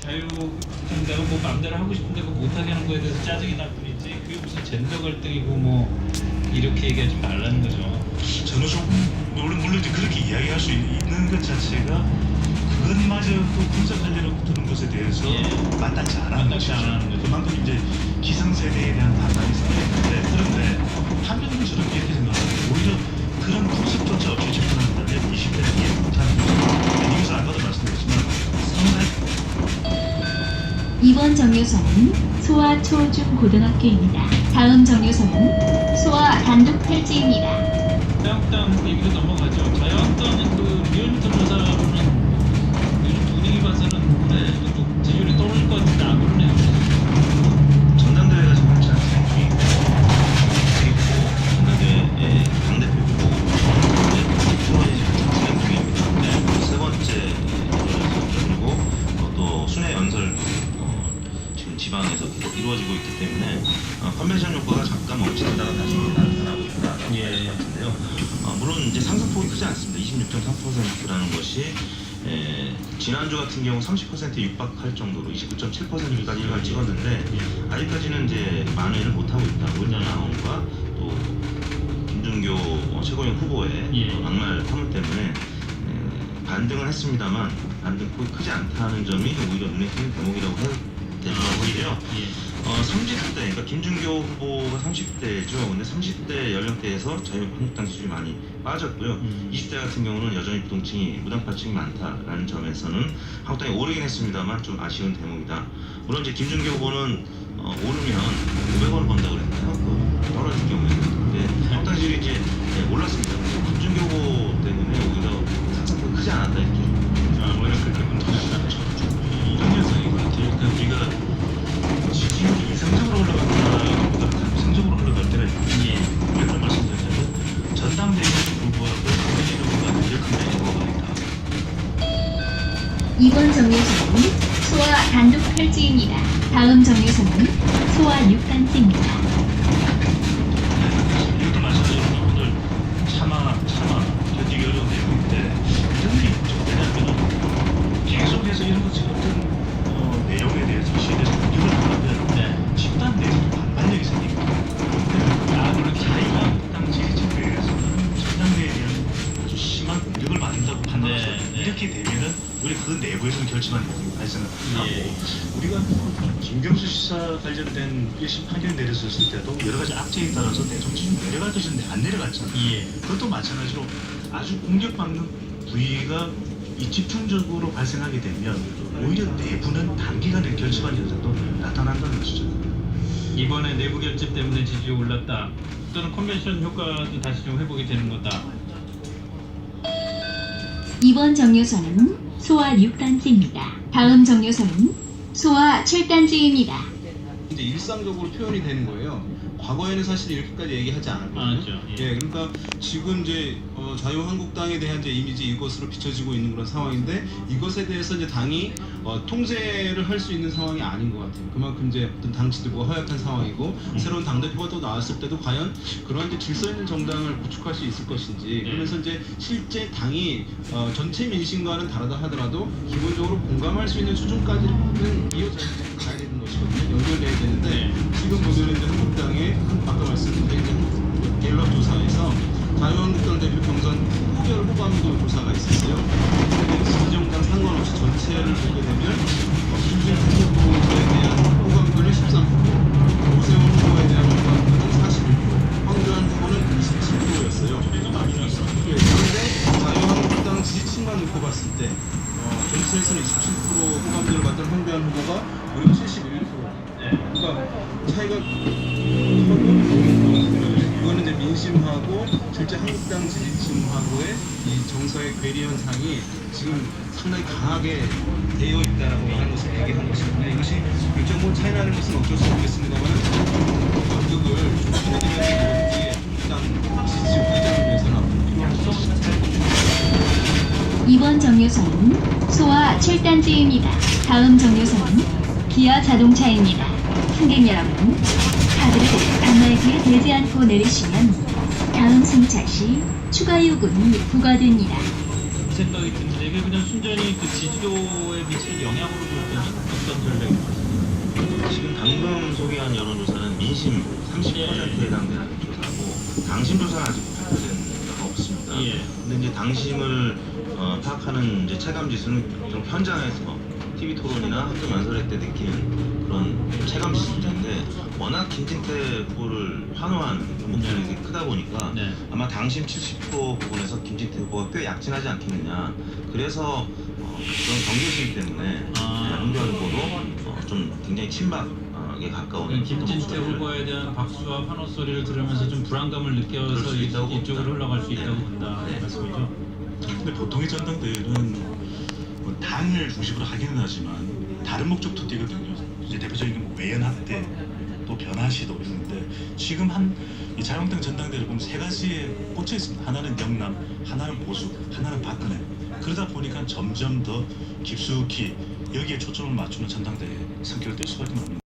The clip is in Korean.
자유 좀 내가 뭐 마음대로 하고 싶은데 그거 못하게 하는 거에 대해서 짜증이 날 뿐이지 그게 무슨 젠더 갈등이고 뭐 이렇게 얘기하지 말라는 거죠. 저는 좀 물론 물론 이제 그렇게 이야기할 수 있는 것 자체가 그것마저도 분석하려고 드는 것에 대해서 예. 마땅치 않은 마땅치 것이죠. 않은 거죠. 그만큼 이제 기성세대에 대한 반발이 생기는데 그런데 한편으로는 저는 이렇게 2번 정류소는 소아 초중 고등학교입니다. 다음 정류소는 소아 단독 탈지입니다. 자유한국당 얘기로 넘어가죠. 자유한국당은 그 어, 물론 이제 상승폭이 크지 않습니다. 26.3%라는 것이 에, 지난주 같은 경우 30%에 육박할 정도로 29.7%까지 일간 찍었는데 아직까지는 이제 만회를 못하고 있다. 문재인 나온과 또 김준교 어, 최고위원 후보의 예. 어, 막말 파문 때문에 에, 반등은 했습니다만 반등폭이 크지 않다는 점이 오히려 눈에 띄는 대목이라고 해도 오히려 예. 어, 30대, 그러니까 김준교 후보가 30대죠. 근데 30대 연령대에서 자유한국당 지지율이 많이 빠졌고요. 음. 20대 같은 경우는 여전히 부동층이 무당파층이 많다라는 점에서는 한국당이 오르긴 했습니다만 좀 아쉬운 대목이다. 물론 이제 김준교 후보는 어, 오르면 500원을 번다고 그랬나요? 그 떨어질 경우에는. 근데 한국당 지지율이 이제 네, 올랐습니다. 그래서 김준교 후보 때문에 오히려 상승폭이 크지 않았다 이렇게. 아, 오히려 그렇게 분석한다. 이런 현상인 것 같아요. 그러니까 우리가 지지율이 이상적으로 올라간다보다 상적으로 올라갈 때는 예. 몇 말씀드렸냐면 전당대회에도 불구하고 당대회보다 오히려 큰 배경가 있다. 2번 정류소는 소아 단독 탈지입니다. 다음 정류소는 소아 6단지입니다. 이것도 마찬가지로 오늘 차마 차마 견디기 어려운 내용인데 이런 게 있죠. 왜냐하면 계속해서 이런 것처럼 어떤 어, 내용에 대해서 시대에서 공격을 하면 네. 집단 내에서 반발력이 생깁니다. 아, 물론 자유한국당 지지층에서는 전당대회에 대한 아주 심한 공격을 받는다고 판단해서 네, 네. 이렇게 되면은 우리 그 내부에서는 결집하는 부분이 발생을 하고 예. 우리가 김경수 씨사 관련된 1심 판결이 내렸었을 때도 여러 가지 악재에 따라서 대정치 좀 내려가듯이 안 내려갔잖아요. 예. 그것도 마찬가지로 아주 공격받는 부위가 이 집중적으로 발생하게 되면 오히려 내부는 단기간에 결집하는 현상도 나타난다는 것이죠. 이번에 내부 결집 때문에 지지율이 올랐다. 또는 컨벤션 효과도 다시 좀 회복이 되는 거다. 2번 정류소는 소아 6단지입니다. 다음 정류소는 소아 7단지입니다. 이제 일상적으로 표현이 되는 거예요. 과거에는 사실 이렇게까지 얘기하지 않았거든요. 아, 그렇죠. 예. 예, 그러니까 지금 이제 어, 자유한국당에 대한 이제 이미지 이것으로 비춰지고 있는 그런 상황인데 이것에 대해서 이제 당이 어, 통제를 할 수 있는 상황이 아닌 것 같아요. 그만큼 이제 어떤 당 지도부가 허약한 상황이고 음. 새로운 당 대표가 또 나왔을 때도 과연 그런 이제 질서 있는 정당을 구축할 수 있을 것인지 네. 그러면서 이제 실제 당이 어, 전체 민심과는 다르다 하더라도 기본적으로 공감할 수 있는 수준까지는 이어져야 놓고 봤을 때 어, 전체에서는 27% 호감도를 받던 황교안 후보가 무려 71%. 그러니까 차이가 이거는 이제 민심하고 실제 한국당 지지층하고의 이 정서의 괴리 현상이 지금 상당히 강하게 되어 있다라고 하는 것을 얘기한 것입니다. 이것이 일정 부분 차이 나는 것은 어쩔 수 없겠습니다만 2번 정류소는 소아 7단지입니다. 다음 정류소는 기아 자동차입니다. 승객 여러분, 카드를 단말기에 대지 않고 내리시면 다음 승차 시 추가 요금이 부과됩니다. 생각이 든데 이게 그냥 순전히 그 지지도에 미칠 영향으로 볼 때는 어떤 전략이? 지금 방금 소개한 여론조사는 민심 30%에 해당되는 조사고 당심 조사는 아직 발표된 없습니다. 예. 근데 이제 당심을 어, 파악하는 이제 체감 지수는 좀 현장에서 TV 토론이나 학교 연설회 때 느끼는 그런 체감 지수인데 워낙 김진태 후보를 환호한 목소리가 되게 크다 보니까 네. 아마 당심 70% 부분에서 김진태 후보가 꽤 약진하지 않겠느냐. 그래서 어, 그런 경계심 때문에 아. 홍준표 후보도 어, 좀 굉장히 친박 에 가까운 그러니까 김진태 후보에 대한 박수와 환호 소리를 들으면서 좀 불안감을 느껴서 이- 이쪽으로. 흘러갈 수 있다고 네. 본다 네. 말씀이죠. 근데 보통의 전당대회는 뭐 당을 중심으로 하기는 하지만 다른 목적도 띄거든요. 이제 대표적인 게뭐 외연 확대, 또 변화 시도 이런데 지금 한 이 자유한국당 전당대회를 보면 세 가지에 꽂혀 있습니다. 하나는 영남, 하나는 보수, 하나는 박근혜. 그러다 보니까 점점 더 깊숙이 여기에 초점을 맞추는 전당대회 성격을 띨 수밖에 없는.